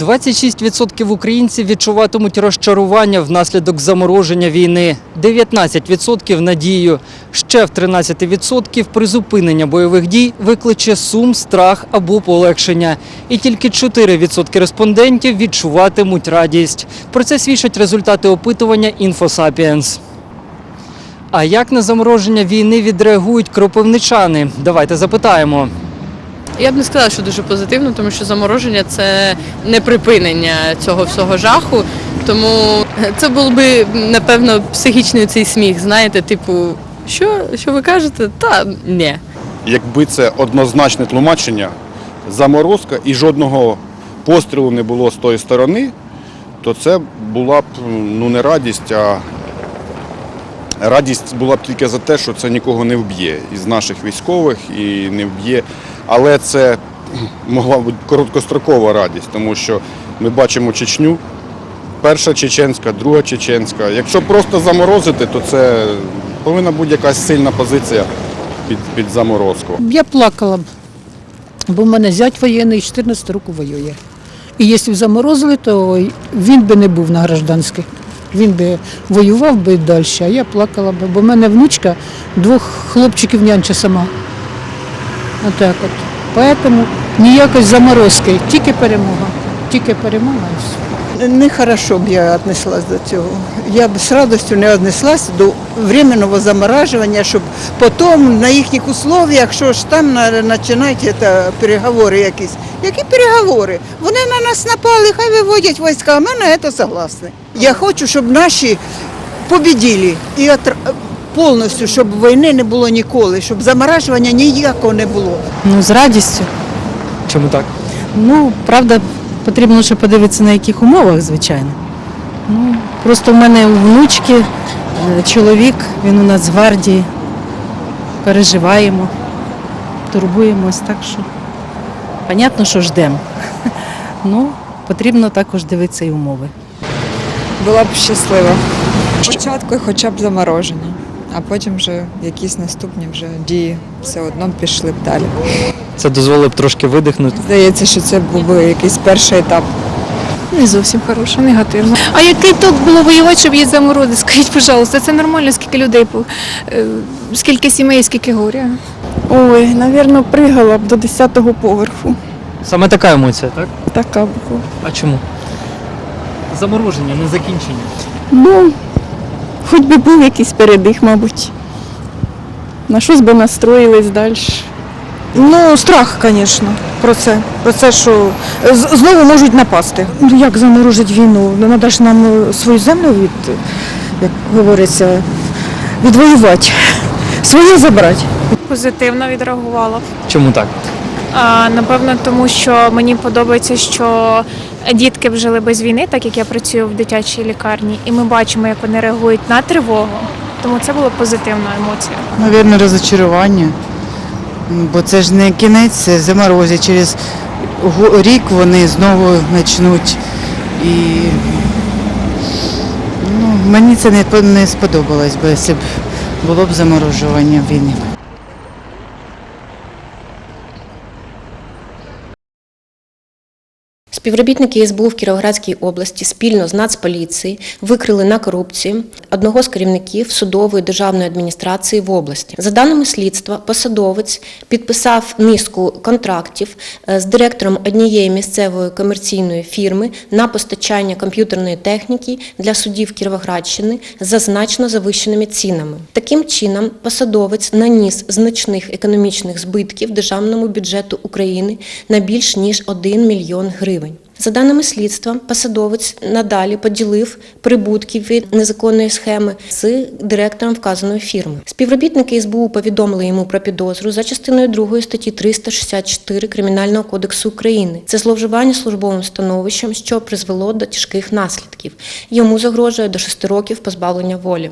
26% українців відчуватимуть розчарування внаслідок замороження війни, 19% надію. Ще в 13% призупинення бойових дій викличе сум, страх або полегшення. І тільки 4% респондентів відчуватимуть радість. Про це свідчать результати опитування «Інфосапіенс». А як на замороження війни відреагують кропивничани? Давайте запитаємо. Я б не сказала, що дуже позитивно, тому що замороження це не припинення цього всього жаху. Тому це був би, напевно, психічний цей сміх, знаєте, типу, що, що ви кажете? Та ні. Якби це однозначне тлумачення, заморозка і жодного пострілу не було з тої сторони, то це була б ну не радість, а радість була б тільки за те, що це нікого не вб'є із наших військових і не вб'є. Але це могла бути короткострокова радість, тому що ми бачимо Чечню, перша чеченська, друга чеченська. Якщо просто заморозити, то це повинна бути якась сильна позиція під, під заморозку. Я плакала б, бо в мене зять воєнний 14 років воює. І якщо б заморозили, то він би не був на гражданських. Він би воював би далі, а я плакала б, бо в мене внучка двох хлопчиків нянча сама. Отак от. Поэтому ніякої заморозки, тільки перемога. Тільки перемога і все. Нехорошо б я віднеслась до цього. Я б з радістю не віднеслась до временного заморажування, щоб потім на їхніх условиях, що ж там на- переговори якісь. Які переговори? Вони на нас напали, хай виводять війська, ми на це согласні. Я хочу, щоб наші побіділи і отр- повністю, щоб війни не було ніколи, щоб заморажування ніякого не було. Ну, з радістю. Чому так? Ну, правда, потрібно ще подивитися, на яких умовах, звичайно. Ну, просто в мене у внучки е, чоловік, він у нас з гвардії. Переживаємо, турбуємось, так що, понятно, що ждемо. Ну, потрібно також дивитися і умови. Була б щаслива. Спочатку хоча б замороження, а потім вже якісь наступні вже дії все одно пішли б далі. Це дозволить б трошки видихнути. Здається, що це був би якийсь перший етап. Не зовсім хороше, негативно. А який толк було воювати, щоб її заморозити? Скажіть, пожалуйста, це нормально, скільки людей, е, скільки сімей, скільки горя. Ой, напевно, пригала б до 10-го поверху. Саме така емоція, так? Така була. А чому? Замороження, не закінчення. Ну, хоч би був якийсь передих, мабуть. На щось би настроїлись далі. Ну, страх, звісно, про це. Про це, що з- знову можуть напасти. Ну, як заморозить війну? Ну, треба ж нам е, свою землю від, як говориться, відвоювати. Своє забрати. Позитивно відреагувала. Чому так? Напевно, тому що мені подобається, що дітки б жили без війни, так як я працюю в дитячій лікарні, і ми бачимо, як вони реагують на тривогу. Тому це була позитивна емоція. Навірно, розочарування. Бо це ж не кінець, це заморозять. Через рік вони знову почнуть. І ну, мені це не, сподобалось би, якщо б було б заморожування війни. Співробітники СБУ в Кіровоградській області спільно з Нацполіцією викрили на корупції одного з керівників судової державної адміністрації в області. За даними слідства, посадовець підписав низку контрактів е, з директором однієї місцевої комерційної фірми на постачання комп'ютерної техніки для судів Кіровоградщини за значно завищеними цінами. Таким чином, посадовець наніс значних економічних збитків державному бюджету України на більш ніж 1 мільйон гривень. За даними слідства, посадовець надалі поділив прибутки від незаконної схеми з директором вказаної фірми. Співробітники СБУ повідомили йому про підозру за частиною 2 статті 364 Кримінального кодексу України. Це зловживання службовим становищем, що призвело до тяжких наслідків. Йому загрожує до 6 років позбавлення волі.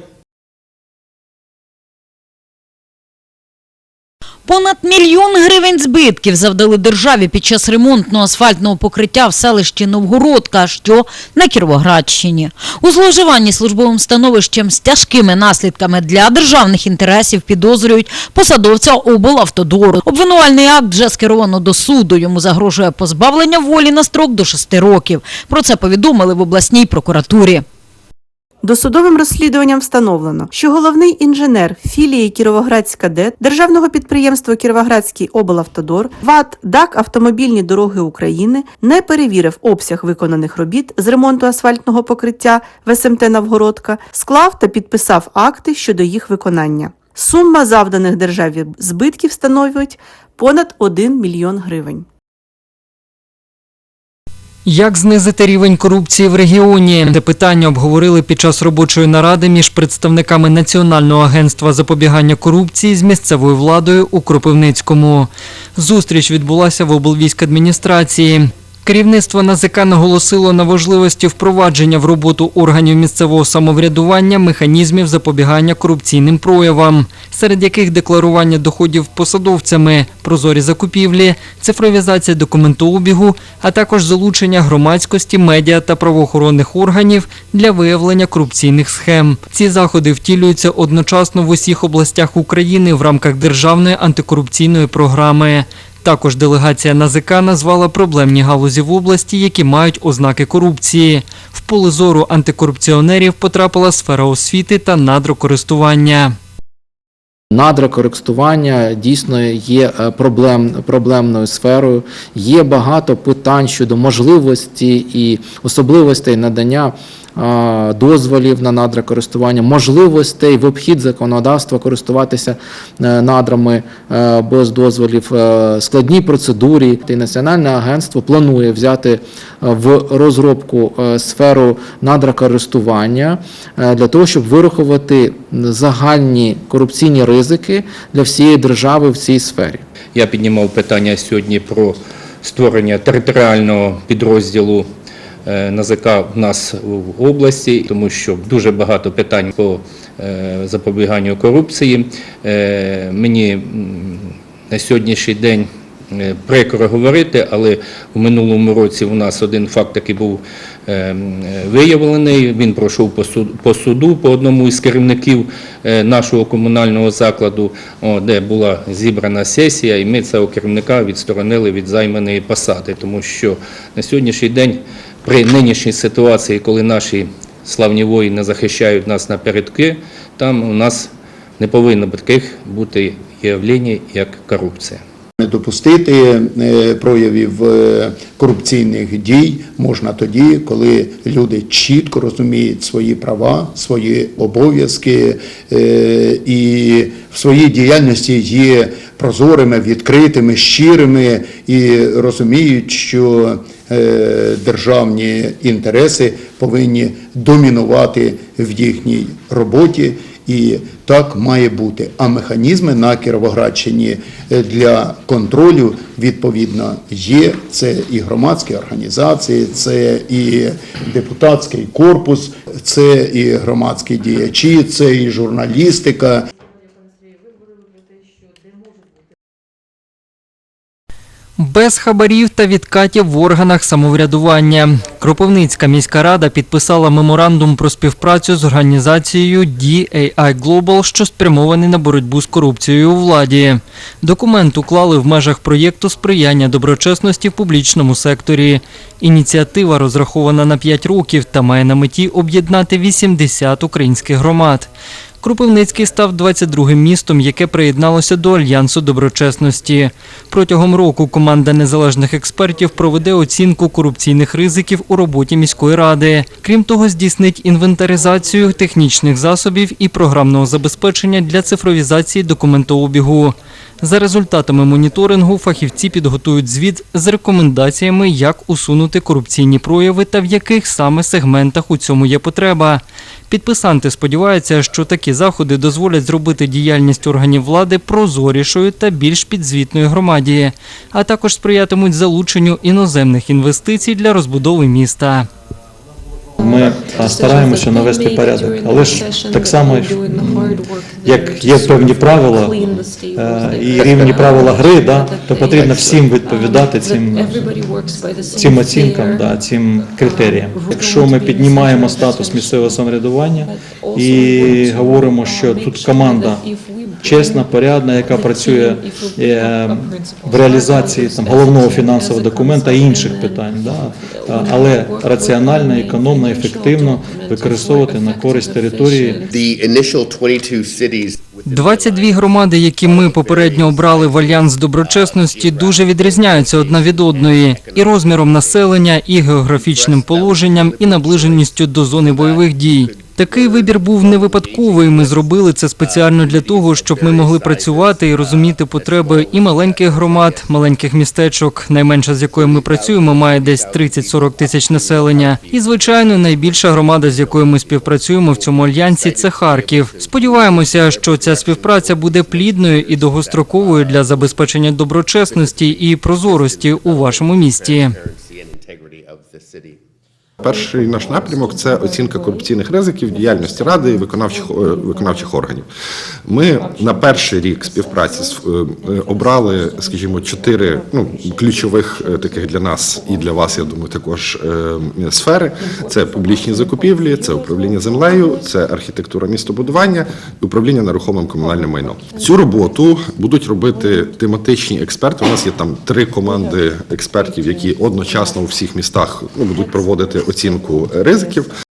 Понад мільйон гривень збитків завдали державі під час ремонтного асфальтного покриття в селищі Новгородка, що на Кіровоградщині. У зловживанні службовим становищем з тяжкими наслідками для державних інтересів підозрюють посадовця облавтодору. Обвинувальний акт вже скеровано до суду. Йому загрожує позбавлення волі на строк до шести років. Про це повідомили в обласній прокуратурі. Досудовим розслідуванням встановлено, що головний інженер філії Кіровоградська ДЕТ Державного підприємства Кіровоградський облавтодор ВАТ ДАК Автомобільні дороги України не перевірив обсяг виконаних робіт з ремонту асфальтного покриття в СМТ Новгородка, склав та підписав акти щодо їх виконання. Сума завданих державі збитків становить понад 1 мільйон гривень. Як знизити рівень корупції в регіоні? Це питання обговорили під час робочої наради між представниками Національного агентства запобігання корупції з місцевою владою у Кропивницькому. Зустріч відбулася в облвійськадміністрації. Керівництво НАЗК наголосило на важливості впровадження в роботу органів місцевого самоврядування механізмів запобігання корупційним проявам, серед яких декларування доходів посадовцями, прозорі закупівлі, цифровізація документообігу, а також залучення громадськості, медіа та правоохоронних органів для виявлення корупційних схем. Ці заходи втілюються одночасно в усіх областях України в рамках державної антикорупційної програми. Також делегація НАЗК назвала проблемні галузі в області, які мають ознаки корупції. В поле зору антикорупціонерів потрапила сфера освіти та надрокористування. Надрокористування дійсно є е, проблем, проблемною сферою. Є багато питань щодо можливості і особливостей надання дозволів на надрокористування, можливостей в обхід законодавства користуватися е, надрами е, без дозволів, е, складні процедури. І Національне агентство планує взяти в розробку сферу надрокористування е, для того, щоб вирахувати загальні корупційні ризики для всієї держави в цій сфері. Я піднімав питання сьогодні про створення територіального підрозділу НАЗК в нас в області, тому що дуже багато питань по е, запобіганню корупції. Е, Мені на сьогоднішній день е, прикро говорити, але в минулому році у нас один факт такий був е, виявлений. Він пройшов по суду по одному із керівників е, нашого комунального закладу, де була зібрана сесія, і ми цього керівника відсторонили від займаної посади, тому що на сьогоднішній день при нинішній ситуації, коли наші славні воїни захищають нас напередки, там у нас не повинно таких бути явлень, як корупція. Не допустити е, проявів е, корупційних дій можна тоді, коли люди чітко розуміють свої права, свої обов'язки е, і в своїй діяльності є прозорими, відкритими, щирими і розуміють, що державні інтереси повинні домінувати в їхній роботі. І так має бути. А механізми на Кіровоградщині е, для контролю відповідно є. Це і громадські організації, це і депутатський корпус, це і громадські діячі, це і журналістика. Без хабарів та відкатів в органах самоврядування. Кропивницька міська рада підписала меморандум про співпрацю з організацією DAI Global, що спрямований на боротьбу з корупцією у владі. Документ уклали в межах проєкту сприяння доброчесності в публічному секторі. Ініціатива розрахована на 5 років та має на меті об'єднати 80 українських громад. Кропивницький став 22-м містом, яке приєдналося до Альянсу доброчесності. Протягом року команда незалежних експертів проведе оцінку корупційних ризиків у роботі міської ради. Крім того, здійснить інвентаризацію технічних засобів і програмного забезпечення для цифровізації документообігу. За результатами моніторингу фахівці підготують звіт з рекомендаціями, як усунути корупційні прояви та в яких саме сегментах у цьому є потреба. Підписанти сподіваються, що такі заходи дозволять зробити діяльність органів влади прозорішою та більш підзвітною громаді, а також сприятимуть залученню іноземних інвестицій для розбудови міста. Ми стараємося навести порядок. Але ж так само, як є певні правила е, і рівні правила гри, да, то потрібно всім відповідати цим, цим оцінкам, да, цим критеріям. Якщо ми піднімаємо статус місцевого самоврядування і говоримо, що тут команда чесна, порядна, яка працює е, в реалізації там головного фінансового документа і інших питань, да, але раціонально, економно, ефективно використовувати на користь території. The initial 22 cities 22 громади, які ми попередньо обрали в альянс доброчесності, дуже відрізняються одна від одної і розміром населення, і географічним положенням, і наближеністю до зони бойових дій. Такий вибір був не випадковий. Ми зробили це спеціально для того, щоб ми могли працювати і розуміти потреби і маленьких громад, маленьких містечок, найменша з якою ми працюємо, має десь 30-40 тисяч населення. І звичайно, найбільша громада, з якою ми співпрацюємо в цьому альянсі, це Харків. Сподіваємося, що ця співпраця буде плідною і довгостроковою для забезпечення доброчесності і прозорості у вашому місті. Перший наш напрямок це оцінка корупційних ризиків діяльності ради і виконавчих е, виконавчих органів. Ми на перший рік співпраці з- е, е, обрали, скажімо, чотири ну ключових таких для нас і для вас, я думаю, також сфери. Це публічні закупівлі, це управління землею, це архітектура містобудування і управління нерухомим комунальним майном. Цю роботу будуть робити тематичні експерти. У нас є там три команди експертів, які одночасно у всіх містах ну, будуть проводити оцінку ризиків.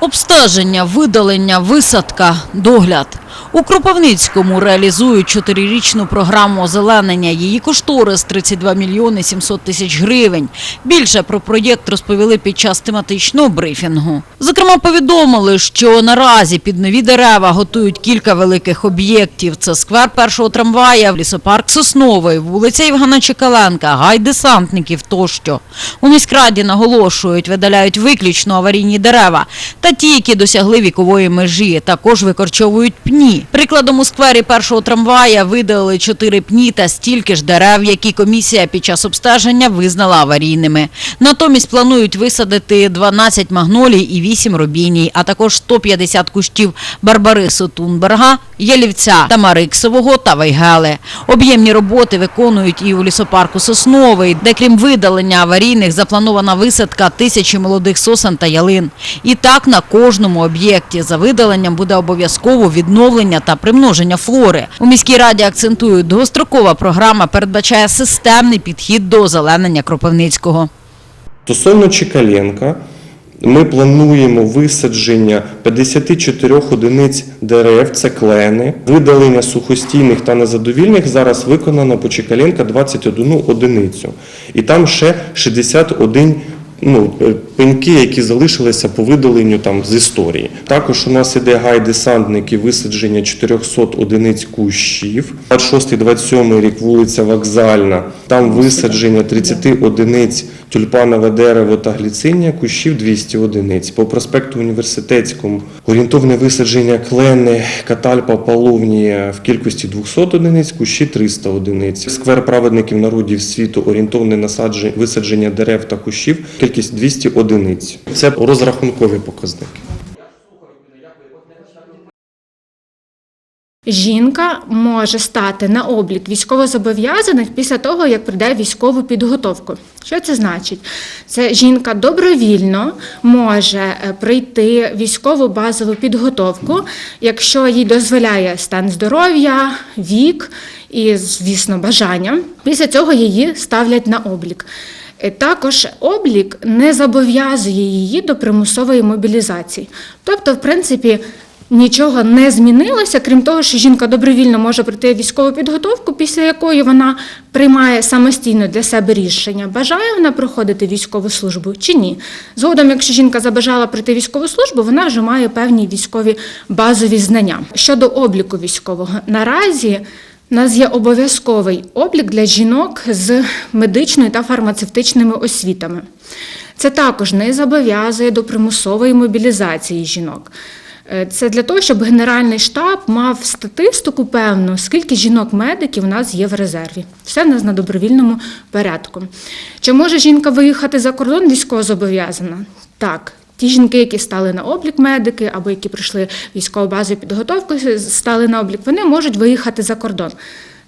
Обстеження, видалення, висадка, догляд. У Кропивницькому реалізують чотирирічну програму озеленення. Її кошторис 32 мільйони 700 тисяч гривень. Більше про проєкт розповіли під час тематичного брифінгу. Зокрема, повідомили, що наразі під нові дерева готують кілька великих об'єктів. Це сквер першого трамвая, лісопарк Сосновий, вулиця Євгена Чекаленка, гай десантників тощо. У міськраді наголошують, видаляють виключно аварійні дерева та ті, які досягли вікової межі. Також викорчовують пні. Прикладом у сквері першого трамвая видалили чотири пні та стільки ж дерев, які комісія під час обстеження визнала аварійними. Натомість планують висадити 12 магнолій і 8 робіній, а також 150 кущів барбарису Тунберга, ялівця Тамариксового та Вайгели. Об'ємні роботи виконують і у лісопарку Сосновий, де крім видалення аварійних запланована висадка тисячі молодих сосен та ялин. І так на кожному об'єкті за видаленням буде обов'язково відновлення та примноження флори. У міській раді акцентують, довгострокова програма передбачає системний підхід до озеленення Кропивницького. Стосовно Чекаленка, ми плануємо висадження 54 одиниць дерев, це клени. Видалення сухостійних та незадовільних зараз виконано по Чекаленка 21 одиницю. І там ще 61 ну, е, пеньки, які залишилися по видаленню там, з історії. Також у нас іде гай десантники висадження 400 одиниць кущів. 26-27 рік вулиця Вокзальна. Там висадження 30 одиниць тюльпанове дерево та гліциння, кущів 200 одиниць. По проспекту університетському орієнтовне висадження клени, катальпа, половні в кількості 200 одиниць, кущі 300 одиниць. Сквер праведників народів світу орієнтовне насадження, висадження дерев та кущів, кількість 200 одиниць. Це розрахункові показники. Жінка може стати на облік військовозобов'язаних після того, як прийде військову підготовку. Що це значить? Це жінка добровільно може е, пройти військову базову підготовку, якщо їй дозволяє стан здоров'я, вік і, звісно, бажання. Після цього її ставлять на облік. Е, Також облік не зобов'язує її до примусової мобілізації. Тобто, в принципі, нічого не змінилося, крім того, що жінка добровільно може пройти військову підготовку, після якої вона приймає самостійно для себе рішення, бажає вона проходити військову службу чи ні. Згодом, якщо жінка забажала пройти військову службу, вона вже має певні військові базові знання. Щодо обліку військового, наразі у нас є обов'язковий облік для жінок з медичною та фармацевтичними освітами. Це також не зобов'язує до примусової мобілізації жінок. Е, Це для того, щоб Генеральний штаб мав статистику певну, скільки жінок-медиків у нас є в резерві. Все нас на добровільному порядку. Чи може жінка виїхати за кордон військовозобов'язана? Так. Ті жінки, які стали на облік медики, або які пройшли військову базу і підготовку, стали на облік, вони можуть виїхати за кордон.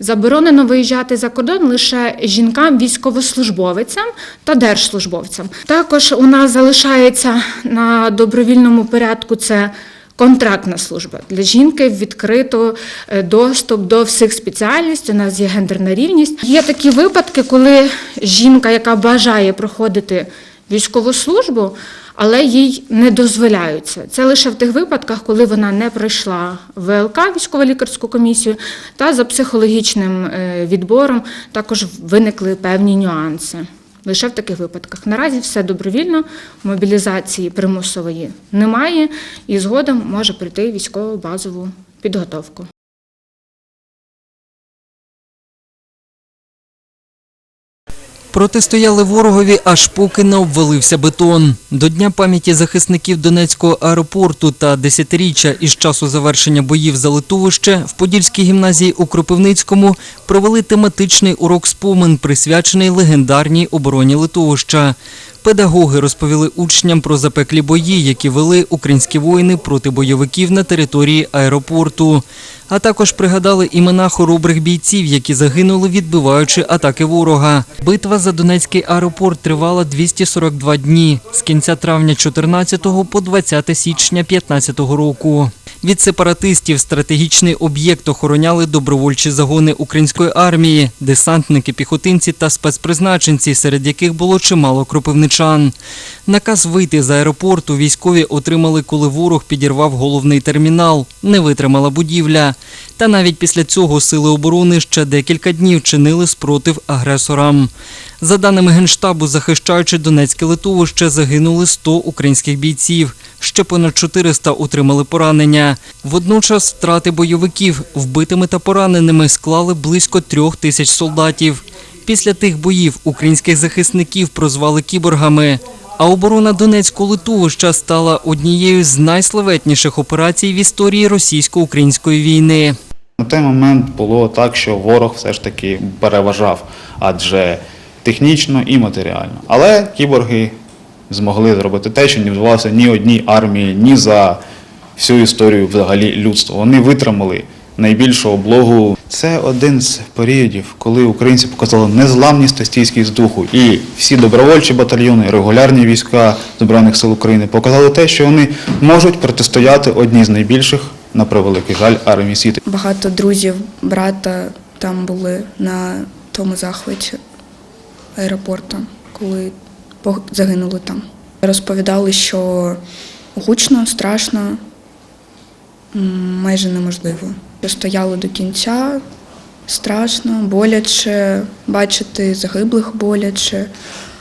Заборонено виїжджати за кордон лише жінкам, військовослужбовицям та держслужбовцям. Також у нас залишається на добровільному порядку це. Контрактна служба для жінки відкрито е, доступ до всіх спеціальностей. У нас є гендерна рівність. Є такі випадки, коли жінка, яка бажає проходити військову службу, але їй не дозволяються. Це лише в тих випадках, коли вона не пройшла ВЛК, військово-лікарську комісію, та за психологічним е, відбором також виникли певні нюанси. Лише в таких випадках. Наразі все добровільно, мобілізації примусової немає, і згодом може прийти військово базову підготовку. Протистояли ворогові, аж поки не обвалився бетон. До Дня пам'яті захисників Донецького аеропорту та десятиріччя із часу завершення боїв за литовище в Подільській гімназії у Кропивницькому провели тематичний урок спомин, присвячений легендарній обороні литовища. Педагоги розповіли учням про запеклі бої, які вели українські воїни проти бойовиків на території аеропорту. А також пригадали імена хоробрих бійців, які загинули, відбиваючи атаки ворога. Битва за Донецький аеропорт тривала 242 дні з кінця травня 14 по 20 січня 15 року. Від сепаратистів стратегічний об'єкт охороняли добровольчі загони української армії, десантники, піхотинці та спецпризначенці, серед яких було чимало кропивничан. Наказ вийти з аеропорту військові отримали, коли ворог підірвав головний термінал. Не витримала будівля. Та навіть після цього сили оборони ще декілька днів чинили спротив агресорам. За даними Генштабу, захищаючи Донецьке литовище, загинули 100 українських бійців. Ще понад 400 отримали поранення. Водночас втрати бойовиків вбитими та пораненими склали близько трьох тисяч солдатів. Після тих боїв українських захисників прозвали кіборгами. А оборона Донецького литовища стала однією з найславетніших операцій в історії російсько-української війни. На той момент було так, що ворог все ж таки переважав, адже технічно і матеріально. Але кіборги змогли зробити те, що не вдавалося ні одній армії, ні за всю історію взагалі людства. Вони витримали найбільшу облогу. Це один з періодів, коли українці показали незламність та стійкість духу. І всі добровольчі батальйони, регулярні війська Збройних сил України показали те, що вони можуть протистояти одній з найбільших, на превеликий жаль, армій світу. Багато друзів, брата там були на тому захваті аеропорту, коли загинули там. Розповідали, що гучно, страшно, майже неможливо. Стояли до кінця, страшно, боляче, бачити загиблих боляче,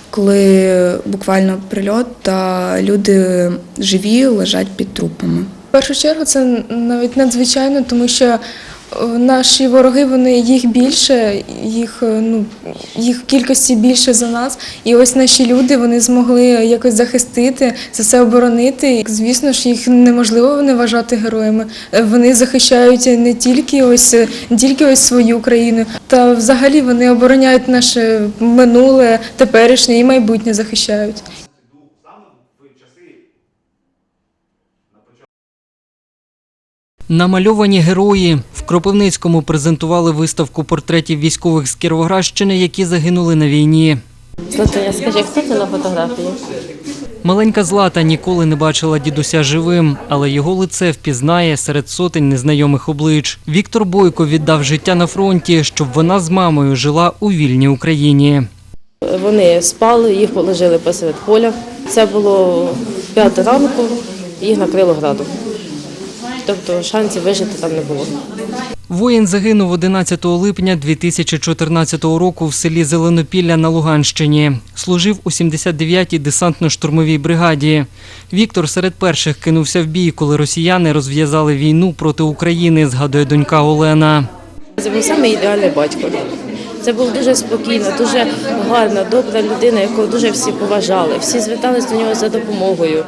коли буквально прильот та люди живі лежать під трупами. Першу чергу це навіть надзвичайно, тому що е, наші вороги, вони їх більше, їх е, ну їх кількості більше за нас. І ось наші люди вони змогли якось захистити це все оборонити. Звісно ж, їх неможливо не вважати героями. Е, Вони захищають не тільки ось не тільки ось свою країну, та взагалі вони обороняють наше минуле, теперішнє і майбутнє захищають. Намальовані герої в Кропивницькому презентували виставку портретів військових з Кіровоградщини, які загинули на війні. Златаня, скажи, хто це на фотографії? Маленька Злата ніколи не бачила дідуся живим, але його лице впізнає серед сотень незнайомих облич. Віктор Бойко віддав життя на фронті, щоб вона з мамою жила у вільній Україні. Вони спали, їх положили посеред поля. Це було п'ята ранку, їх накрило градом. Тобто шансів вижити там не було. Воїн загинув 11 липня 2014 року в селі Зеленопілля на Луганщині. Служив у 79-й десантно-штурмовій бригаді. Віктор серед перших кинувся в бій, коли росіяни розв'язали війну проти України, згадує донька Олена. Це був саме ідеальний батько. Це був дуже спокійна, дуже гарна, добра людина, яку дуже всі поважали. Всі звертались до нього за допомогою.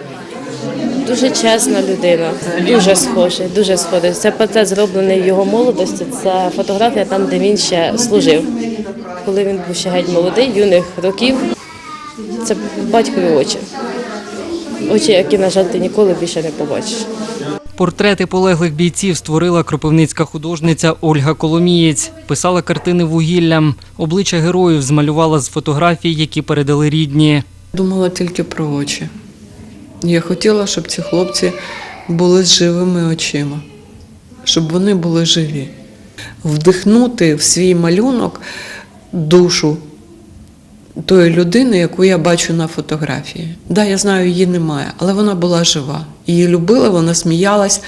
Дуже чесна людина, дуже схожий, дуже схожий. Це портрет зроблений в його молодості. Це фотографія там, де він ще служив. Коли він був ще геть молодий, юних років. Це батькові очі. Очі, які, на жаль, ти ніколи більше не побачиш. Портрети полеглих бійців створила кропивницька художниця Ольга Коломієць. Писала картини вугіллям. Обличчя героїв змалювала з фотографій, які передали рідні. Думала тільки про очі. Я хотіла, щоб ці хлопці були з живими очима, щоб вони були живі. Вдихнути в свій малюнок душу тої людини, яку я бачу на фотографії. Да, я знаю, її немає, але вона була жива. Її любила, вона сміялась,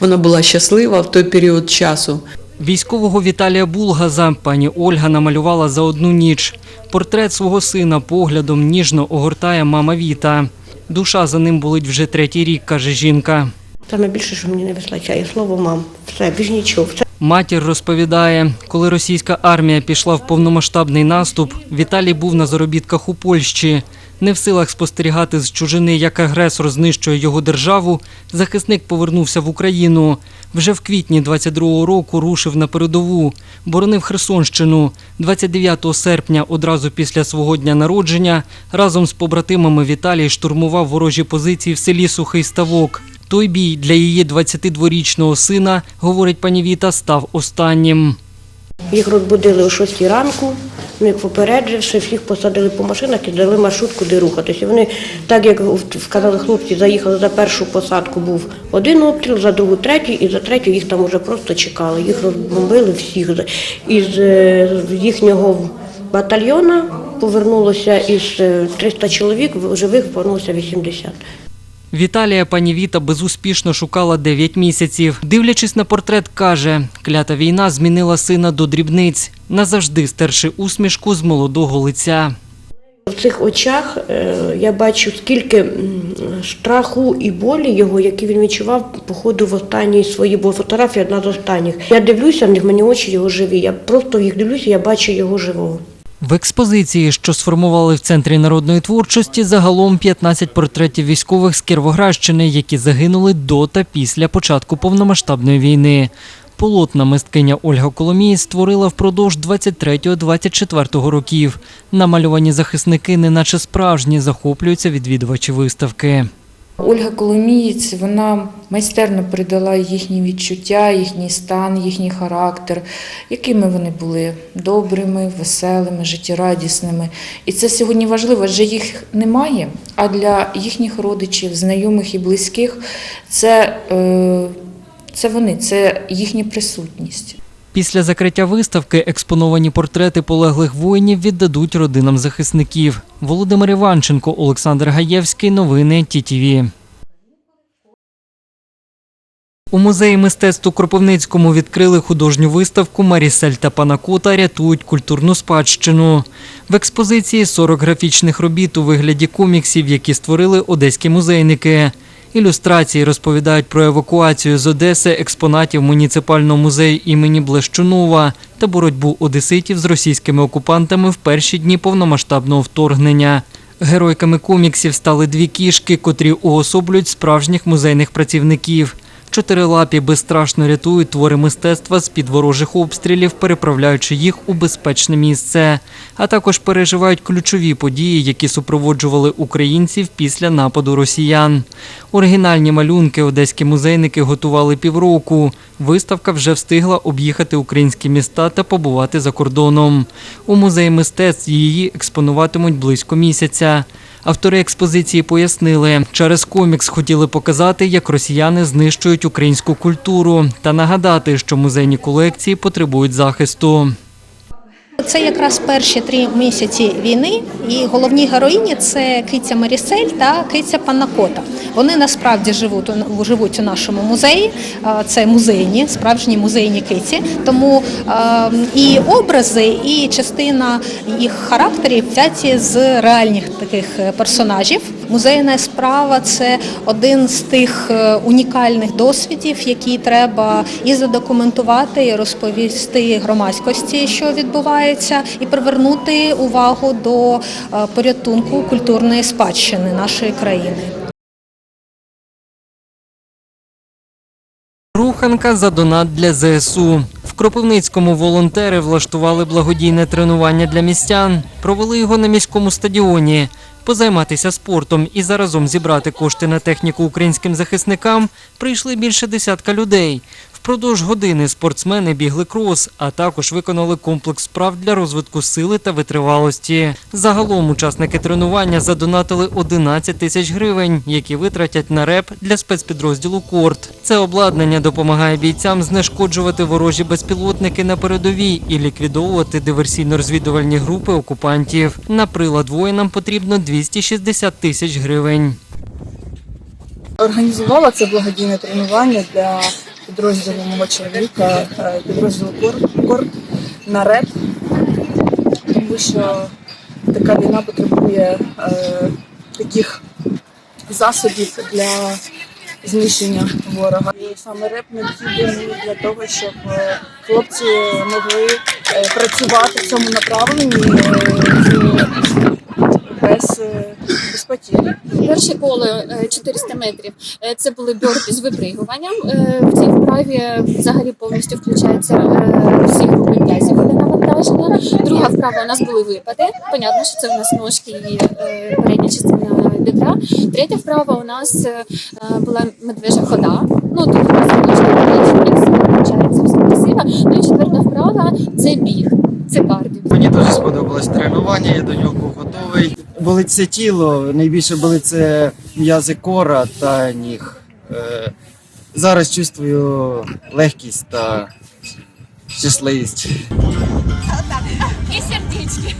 вона була щаслива в той період часу. Військового Віталія Булгаза пані Ольга намалювала за одну ніч. Портрет свого сина поглядом ніжно огортає мама Віта. Душа за ним болить вже третій рік, каже жінка. Саме більше, що мені не вистачає слово мам. Все, більш нічого. Все. Матір розповідає, коли російська армія пішла в повномасштабний наступ, Віталій був на заробітках у Польщі. Не в силах спостерігати з чужини, як агресор знищує його державу, захисник повернувся в Україну. Вже в квітні 22-го року рушив на передову, боронив Херсонщину. 29 серпня, одразу після свого дня народження, разом з побратимами Віталій штурмував ворожі позиції в селі Сухий Ставок. Той бій для її 22-річного сина, говорить пані Віта, став останнім. Їх розбудили о 6 ранку, вони попередживши, всіх посадили по машинах і дали маршрут, куди рухатися. Вони, так як сказали хлопці, заїхали за першу посадку, був один обстріл, за другу третій, і за третю їх там вже просто чекали. Їх розбомбили всіх. Із е, їхнього батальйона повернулося із е, 300 чоловік, живих повернулося 80. Віталія пані Віта безуспішно шукала 9 місяців. Дивлячись на портрет, каже, клята війна змінила сина до дрібниць, назавжди стерши усмішку з молодого лиця. В цих очах е, я бачу скільки страху і болі його, які він відчував по ходу в останній свої, бо фотографія одна з останніх. Я дивлюся, в мені очі його живі. Я просто їх дивлюся, я бачу його живого. В експозиції, що сформували в Центрі народної творчості, загалом 15 портретів військових з Кіровоградщини, які загинули до та після початку повномасштабної війни. Полотна мисткиня Ольга Коломієць створила впродовж 23-24 років. Намальовані захисники, неначе справжні, захоплюються відвідувачі виставки. Ольга Коломієць вона майстерно передала їхні відчуття, їхній стан, їхній характер, якими вони були добрими, веселими, життєрадісними. І це сьогодні важливо, адже їх немає. А для їхніх родичів, знайомих і близьких це, е, це вони, це їхня присутність. Після закриття виставки експоновані портрети полеглих воїнів віддадуть родинам захисників. Володимир Іванченко, Олександр Гаєвський. Новини ТІТІВІ. У музеї мистецтв у Кропивницькому відкрили художню виставку Марісель та Панакота рятують культурну спадщину. В експозиції 40 графічних робіт у вигляді коміксів, які створили одеські музейники. Ілюстрації розповідають про евакуацію з Одеси експонатів муніципального музею імені Блещунова та боротьбу одеситів з російськими окупантами в перші дні повномасштабного вторгнення. Геройками коміксів стали дві кішки, котрі уособлюють справжніх музейних працівників. Чотирилапі безстрашно рятують твори мистецтва з-під ворожих обстрілів, переправляючи їх у безпечне місце, а також переживають ключові події, які супроводжували українців після нападу росіян. Оригінальні малюнки одеські музейники готували півроку. Виставка вже встигла об'їхати українські міста та побувати за кордоном. У музеї мистецтв її експонуватимуть близько місяця. Автори експозиції пояснили, через комікс хотіли показати, як росіяни знищують українську культуру, та нагадати, що музейні колекції потребують захисту. Це якраз перші три місяці війни, і головні героїні це киця Марісель та киця Панакота. Вони насправді живуть живуть у нашому музеї. Це музейні, справжні музейні киці. Тому е, і образи, і частина їх характерів взяті з реальних таких персонажів. Музейна справа це один з тих е, унікальних досвідів, які треба і задокументувати, і розповісти громадськості, що відбувається, і привернути увагу до е, порятунку культурної спадщини нашої країни. руханка за донат для ЗСУ. В Кропивницькому волонтери влаштували благодійне тренування для містян. Провели його на міському стадіоні. Позайматися спортом і заразом зібрати кошти на техніку українським захисникам прийшли більше десятка людей. Впродовж години спортсмени бігли крос, а також виконали комплекс справ для розвитку сили та витривалості. Загалом учасники тренування задонатили 11 тисяч гривень, які витратять на реп для спецпідрозділу Корт. Це обладнання допомагає бійцям знешкоджувати ворожі безпілотники на передовій і ліквідовувати диверсійно-розвідувальні групи окупантів. На прилад воїнам потрібно 260 тисяч гривень. Організувала це благодійне тренування для підрозділу мого чоловіка, е, підрозділу Кор- Корт на РЕП, тому що така війна потребує е, таких засобів для знищення ворога. І саме РЕП необхідний для того, щоб е, хлопці могли е, працювати в цьому направленні без, е. Перше коло е, 400 метрів е, це були бьорпі з випригуванням. Е, В цій вправі взагалі повністю включаються всі групи м'язів для навантаження. Друга вправа у нас були випади. Понятно, що це у нас ножки і передня частина бідра. Третя вправа у нас була медвежа хода. Ну тут у нас включається все красиво. Ну і четверта вправа це біг. Це кардіо. Мені дуже сподобалось тренування, я до нього був готовий. Болить це тіло, найбільше болить це м'язи кора та ніг. Е, зараз чувствую легкість та щасливість. І сердечки.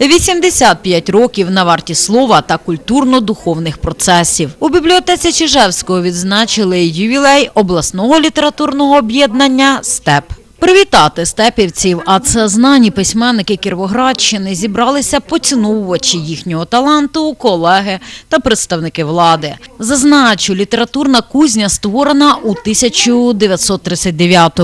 85 років на варті слова та культурно-духовних процесів. У бібліотеці Чижевського відзначили ювілей обласного літературного об'єднання «Степ». Привітати степівців, а це знані письменники Кіровоградщини, зібралися поціновувачі їхнього таланту, колеги та представники влади. Зазначу, літературна кузня створена у 1939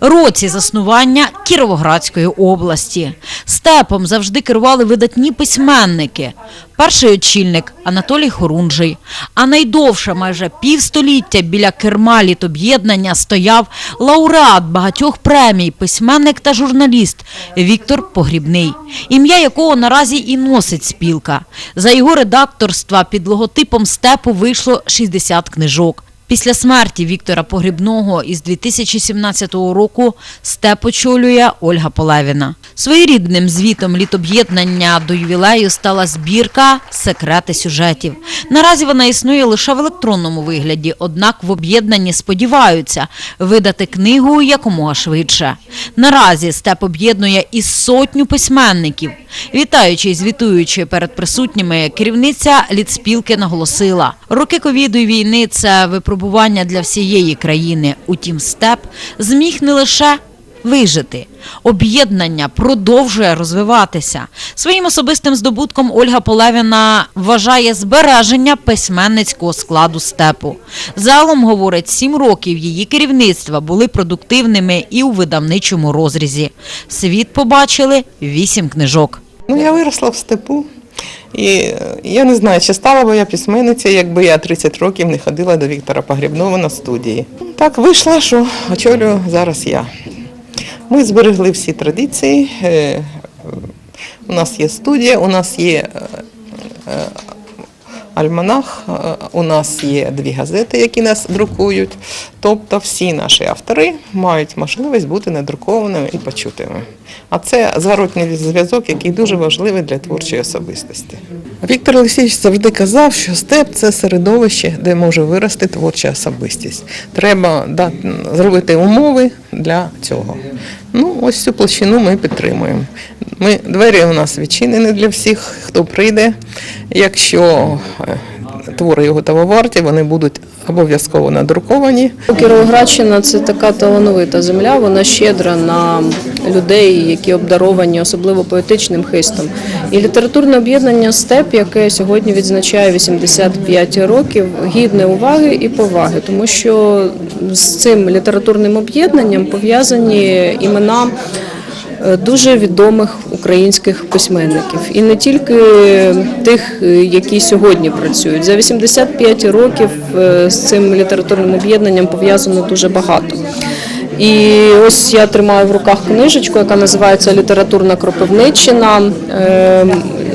році заснування Кіровоградської області. Степом завжди керували видатні письменники. Перший очільник Анатолій Хорунжий. А найдовше майже півстоліття біля керма літоб'єднання стояв лауреат багатьох премій, письменник та журналіст Віктор Погрібний, ім'я якого наразі і носить спілка. За його редакторства під логотипом степу вийшло 60 книжок. Після смерті Віктора Погрібного із 2017 року степ очолює Ольга Полевіна. Своєрідним звітом літоб'єднання до ювілею стала збірка Секрети сюжетів. Наразі вона існує лише в електронному вигляді, однак в об'єднанні сподіваються видати книгу якомога швидше. Наразі степ об'єднує із сотню письменників. Вітаючи і звітуючи перед присутніми, керівниця літспілки наголосила: роки ковіду і війни це випробування для всієї країни. Утім, степ зміг не лише вижити. Об'єднання продовжує розвиватися. Своїм особистим здобутком Ольга Полевіна вважає збереження письменницького складу степу. Залом, говорить, сім років її керівництва були продуктивними і у видавничому розрізі. Світ побачили вісім книжок. Ну, я виросла в степу. І е, я не знаю, чи стала би я письменницею, якби я 30 років не ходила до Віктора Погрібного на студії. Так вийшло, що очолюю зараз я. Ми зберегли всі традиції. е, У нас є студія, у нас є е, альманах, у нас є дві газети, які нас друкують. Тобто всі наші автори мають можливість бути надрукованими і почутими. А це зворотній зв'язок, який дуже важливий для творчої особистості. Віктор Олексійович завжди казав, що степ це середовище, де може вирости творча особистість. Треба зробити умови для цього. Ну, ось цю площину ми підтримуємо. Ми, двері у нас відчинені для всіх, хто прийде. Якщо е, твори його того варті, вони будуть обов'язково надруковані. Кіровоградщина це така талановита земля. Вона щедра на людей, які обдаровані особливо поетичним хистом. І літературне об'єднання Степ, яке сьогодні відзначає 85 років, гідне уваги і поваги, тому що з цим літературним об'єднанням пов'язані імена дуже відомих українських письменників. І не тільки тих, е, які сьогодні працюють. За 85 років е, з цим літературним об'єднанням пов'язано дуже багато. І ось я тримаю в руках книжечку, яка називається Літературна Кропивниччина. Е,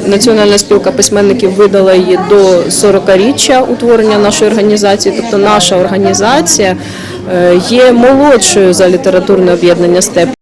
Національна спілка письменників видала її до 40-річчя утворення нашої організації. Тобто наша організація е, є молодшою за літературне об'єднання СТЕП.